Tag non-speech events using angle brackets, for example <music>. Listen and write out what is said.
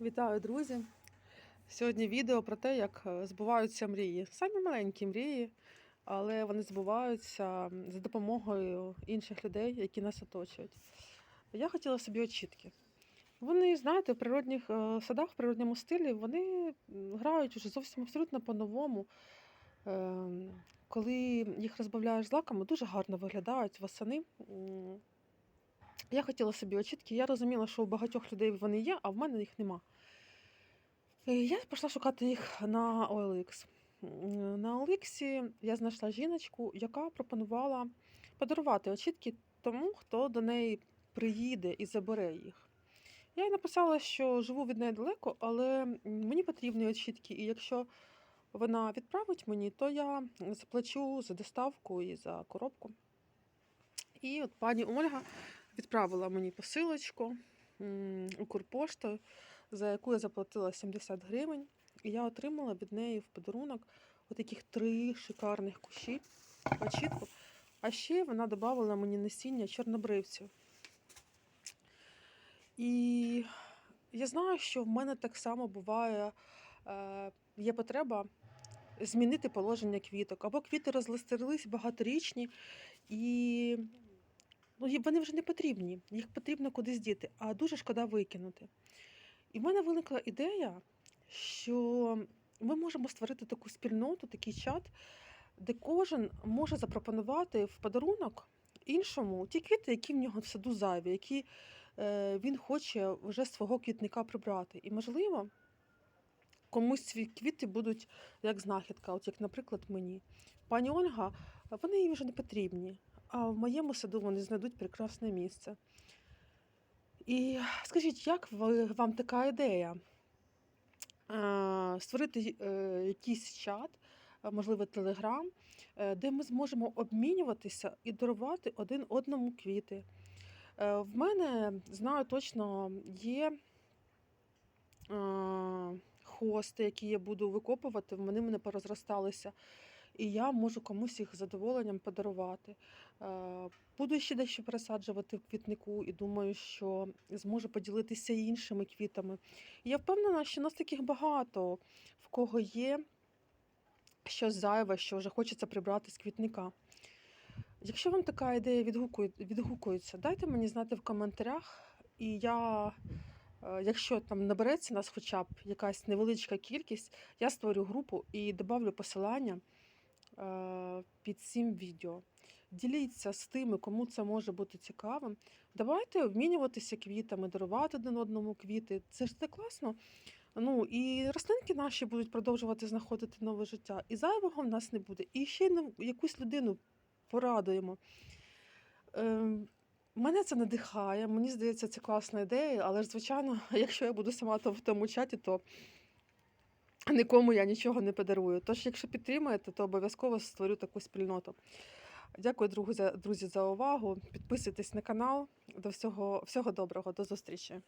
Вітаю, друзі! Сьогодні відео про те, як е, збуваються мрії. Самі маленькі мрії, але вони збуваються за допомогою інших людей, які нас оточують. Я хотіла собі очітки. Вони, знаєте, в природних е, садах, в природньому стилі, вони грають уже зовсім абсолютно по-новому. Ем, Коли їх розбавляєш з лаками, дуже гарно виглядають восени. Я хотіла собі очітки. Я розуміла, що у багатьох людей вони є, а в мене їх нема. Е, Я пішла шукати їх на OLX. На OLX я знайшла жіночку, яка пропонувала подарувати очітки тому, хто до неї приїде і забере їх. Я їй написала, що живу від неї далеко, але мені потрібні очітки, і якщо вона відправить мені, то я заплачу за доставку і за коробку. І от пані Ольга відправила мені посилочку м, Укрпоштою, за яку я заплатила 70 гривень. І я отримала від неї в подарунок отаких три шикарних кущі очітку. А ще вона додавала мені насіння чорнобривців. І я знаю, що в мене так само буває, е, є потреба змінити положення квіток. Або квіти розлистерились багаторічні, і ну, вони вже не потрібні. Їх потрібно кудись діти, а дуже шкода викинути. І в мене виникла ідея, що ми можемо створити таку спільноту, такий чат, де кожен може запропонувати в подарунок іншому ті квіти, які в нього в саду зайві, які е, він хоче вже свого квітника прибрати. І, можливо, комусь ці квіти будуть як знахідка, от як, наприклад, мені. Пані Ольга, вони їй вже не потрібні, а в моєму саду вони знайдуть прекрасне місце. І скажіть, як вам така ідея? Створити е, якийсь чат, можливо, телеграм, де ми зможемо обмінюватися і дарувати один одному квіти. Е, В мене, знаю точно, є хости, які я буду викопувати, вони мене порозросталися. І я можу комусь їх задоволенням подарувати. Е, Буду ще дещо пересаджувати в квітнику і думаю, що зможу поділитися іншими квітами. Я впевнена, що нас таких багато, в кого є щось зайве, що вже хочеться прибрати з квітника. Якщо вам така ідея відгукується, дайте мені знати в коментарях, і я, е, якщо там набереться нас хоча б якась невеличка кількість, я створю групу і добавлю посилання під цим відео. Діліться з тими, кому це може бути цікавим. Давайте обмінюватися квітами, дарувати один одному квіти. Це ж так класно. Ну і рослинки наші будуть продовжувати знаходити нове життя. І зайвого в нас не буде. І ще й якусь людину порадуємо. Ем, Мене це надихає, мені здається, це класна ідея, але ж, звичайно, <laughs> якщо я буду сама в тому чаті, то нікому я нічого не подарую. Тож, якщо підтримуєте, то обов'язково створю таку спільноту. Дякую, друзі, друзі, за увагу. Підписуйтесь на канал. До всього, всього доброго, до зустрічі.